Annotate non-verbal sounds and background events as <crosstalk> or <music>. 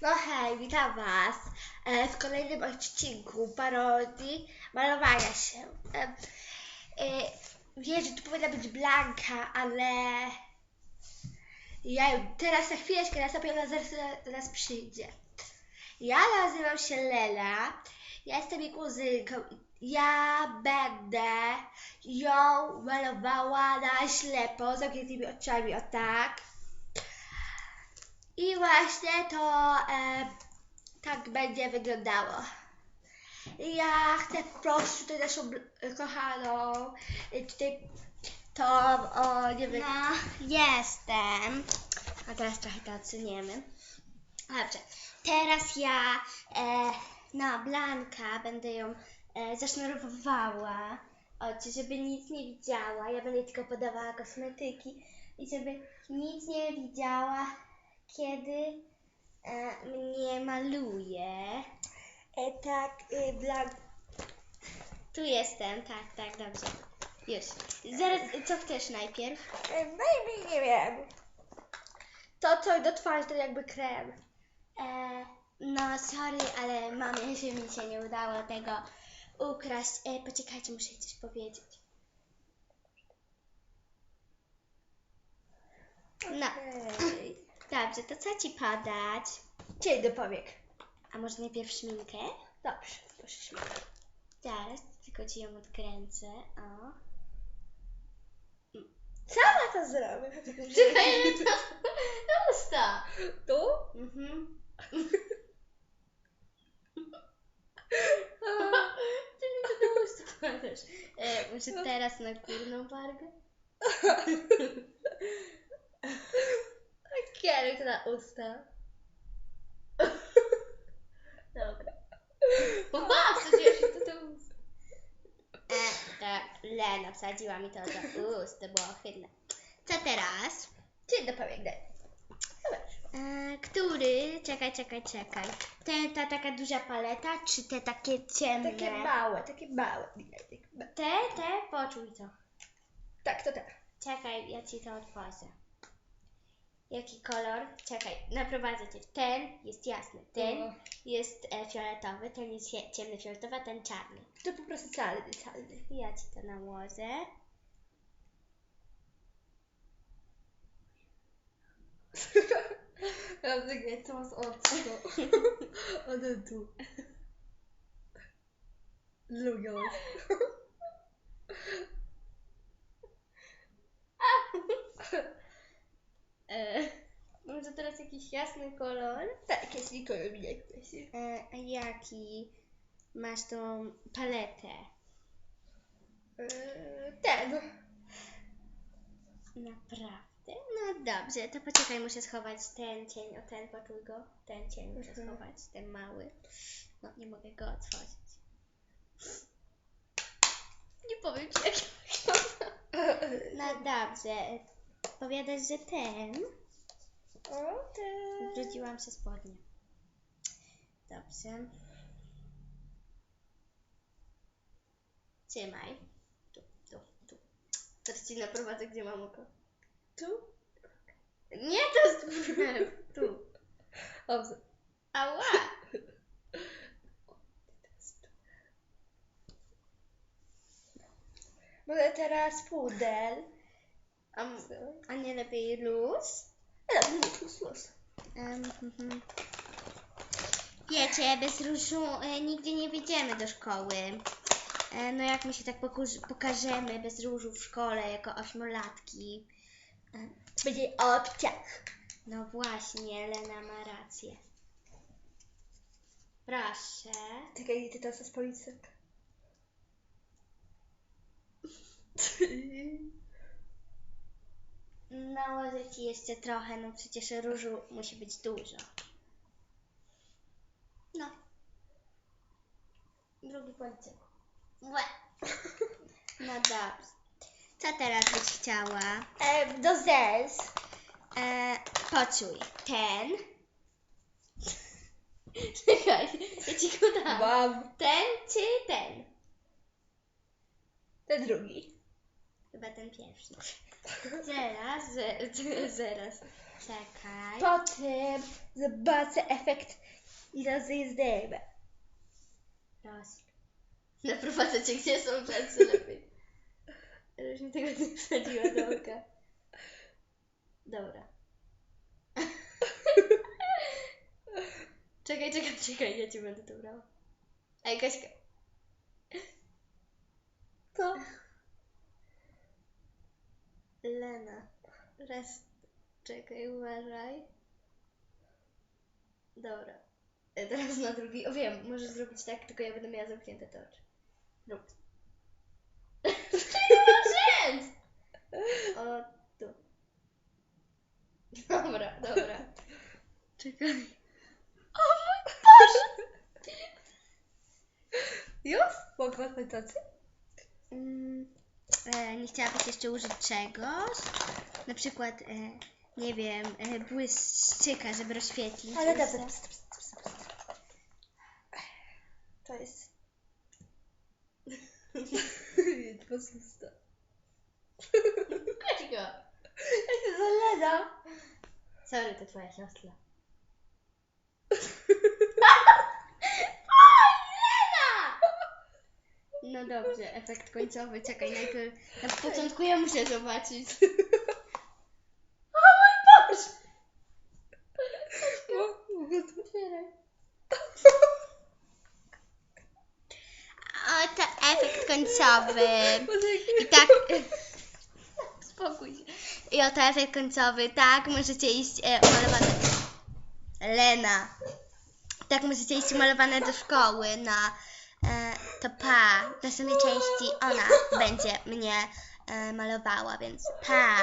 No hej, witam Was e, w kolejnym odcinku parodii malowania się. E, e, wiem, że tu powinna być Blanka, ale ja teraz na chwileczkę nastąpi, ona zaraz nas przyjdzie. Ja nazywam się Lela, ja jestem jej kuzynką. Ja będę ją malowała na ślepo, zamkniętymi oczami, o tak. I właśnie to e, tak będzie wyglądało. Ja chcę prosić tutaj naszą kochaną, e, tutaj tą, o nie wiem, No, jestem. A teraz trochę to odsuniemy. Dobrze. Teraz ja, e, no, Blanka, będę ją e, zasznurowywała oczy, żeby nic nie widziała. Ja będę tylko podawała kosmetyki i żeby nic nie widziała, kiedy e, mnie maluje. e, tak, e, Blank, Tu jestem, tak, tak, dobrze. Już. Zaraz, co chcesz najpierw? e, maybe, nie wiem. To coś do twarzy, to jakby krem. E, no, sorry, ale mamie, <laughs> że mi się nie udało tego ukraść. E, poczekajcie, muszę jej coś powiedzieć. No, Okej. Dobrze, to co ci podać? Cień do powiek. A może najpierw szminkę? Dobrze, proszę. Zaraz, tylko ci ją odkręcę. O. Sama to zrobię. Czekaj, to usta. Tu? Mhm. <laughs> To do usta kładziesz. E, może teraz na górną wargę? <laughs> Kieruj to na usta. Dobra. Ła, wsadziła się to do ust. E, Lena wsadziła mi to do ust, to było ohydne. Co teraz? Cień do. E, który? Czekaj, czekaj, czekaj. Te, ta taka duża paleta, czy te takie ciemne? Takie małe, takie małe. Te, te, poczuj to. Tak, to tak. Czekaj, ja ci to otworzę. Jaki kolor? Czekaj, naprowadzę cię. Ten jest jasny, ten O. jest e, fioletowy, ten jest cie- ciemny fioletowy, a ten czarny. To po prostu calny, calny. Ja ci to nałożę. <laughs> Ja wygrę to z oczu. <laughs> One tu. Lubią. <laughs> E, <laughs> może teraz jakiś jasny kolor? Tak, jest Nikolaj mnie kwestii. E, a jaki masz tą paletę? Ten. Naprawdę? No dobrze, to poczekaj, muszę schować ten cień, o ten poczuj go. Ten cień muszę Mhm. schować, ten mały. No nie mogę go otworzyć. Nie powiem ci jak No dobrze, powiadasz, że ten. O, ten. Wróciłam się spodnie. Dobrze. Trzymaj. Tu, tu, tu. Teraz ci naprowadzę, gdzie mam oko. Tu? Nie, to jest <laughs> tu. Dobrze. Ała! Może teraz pudel. A, nie lepiej luz? No, luz, luz, mhm. Wiecie, bez różu e, nigdzie nie wyjdziemy do szkoły. E, no jak my się tak pokuż- pokażemy bez różu w szkole jako ośmiolatki. E, Będzie obciach. no właśnie, Lena ma rację. Proszę. Czekaj, ty to z policjant. <laughs> Nałożę ci jeszcze trochę, no przecież różu musi być dużo. No. Drugi policjant. Łe. <laughs> No dobrze. Co teraz byś chciała? E, do zez. E, poczuj. Ten. <laughs> Czekaj, ja ci go dam. Mam. Ten czy ten? Ten drugi. Chyba ten pierwszy. Zaraz, <laughs> zaraz. Czekaj. Potem zobaczę efekt i rozjeżdżamy. Raz. Naprowadzę cię, gdzie są rzęsy lepiej. <laughs> Żebyś mi tego nie wsadziła do oka. Dobra. <laughs> czekaj, czekaj, czekaj, ja cię będę to brała. Ej, Kaśka. To Lena. Raz. Czekaj, uważaj. Dobra. E, Teraz na drugi. O wiem, możesz zrobić tak, tylko ja będę miała zamknięte te oczy. Rób. <laughs> Rzęs! O, tu. Dobra, dobra. Czekaj. O mój Boże! już? Mogę kończący? Mm, e, nie chciałabyś jeszcze użyć czegoś? Na przykład, e, nie wiem, e, błyszczyka, żeby rozświetlić. Ale usta. dobrze. Pst, pst, pst, pst. To jest... <laughs> Jedno z usta. Kaśka. Ja się zaleda. Sorry, to twoja siostra. <laughs> No dobrze, efekt końcowy. Czekaj, najpierw na początku ja muszę zobaczyć. O mój Boże! Mogę to otwierać. Oto efekt końcowy. I tak. Spokój się. I oto efekt końcowy. Tak, możecie iść e, umalowane. Lena. Tak, możecie iść umalowane do szkoły na e, to pa. W następnej części ona będzie mnie e, malowała, więc pa.